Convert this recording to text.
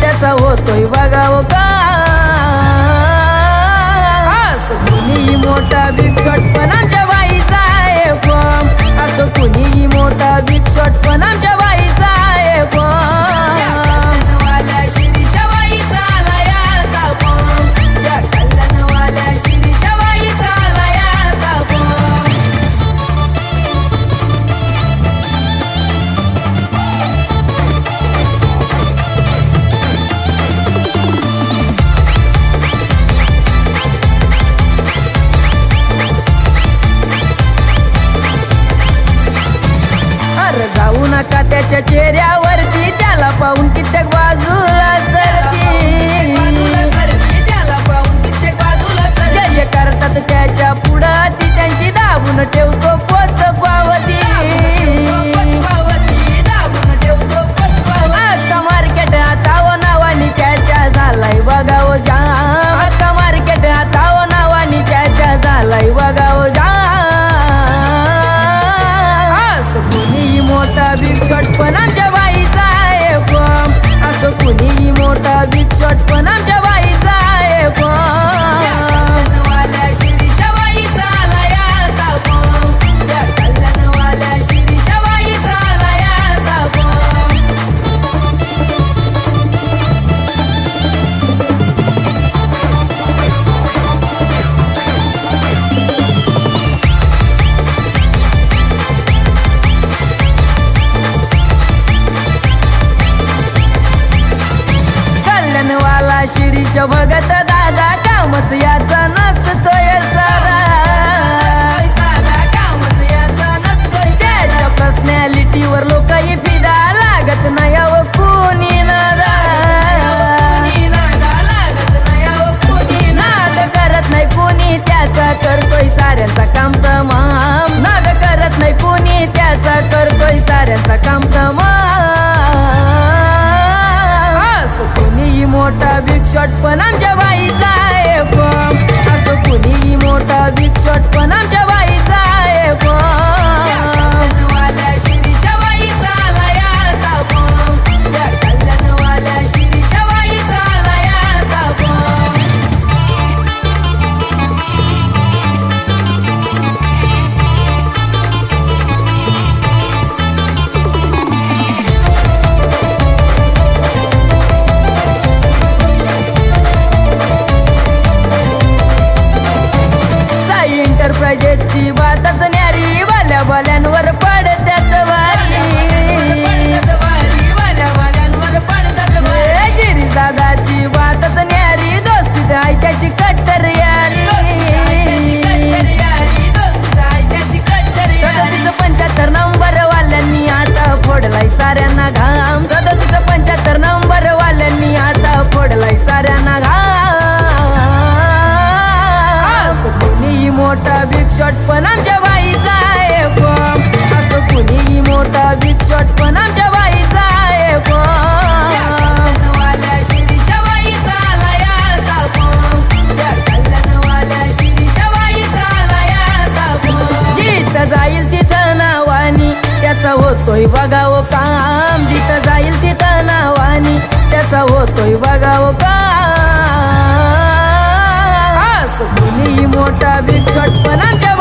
त्याचा होतोय बघावं हो का? नका त्याच्या चेहऱ्यावरती त्याला पाहून कित्येक बाजूला कुणीही मोठा बिग भगत मोठा बिग शॉट पण आमच्या बाईचा आहे. बम असं कुणीही मोठा बिग शॉट पण आमच्या एंटरप्राइजेसची बातच न्यारी वाल्या वाल्यांवर पडत्यात वारी. शिरी दादाची बातच न्यारी दोस्तीत आहे त्याची कट्टर यारी सदतीस पंच्याहत्तर नंबर वाल्यांनी आता फोडलाय साऱ्यांना घाम. सदतीस पंच्याहत्तर नंबर वाल्यांनी आता फोडलाय साऱ्यांना घाम. मोठा शॉट पण आमच्या बाईचा आहे बम असं कुणीही मोठा बिग शॉट पण आमच्या बाईचा आहे. जिथं जाईल तिथं नावानी. त्याचा होतोय बघावं काम मोठा बिग शॉट पण आमच्या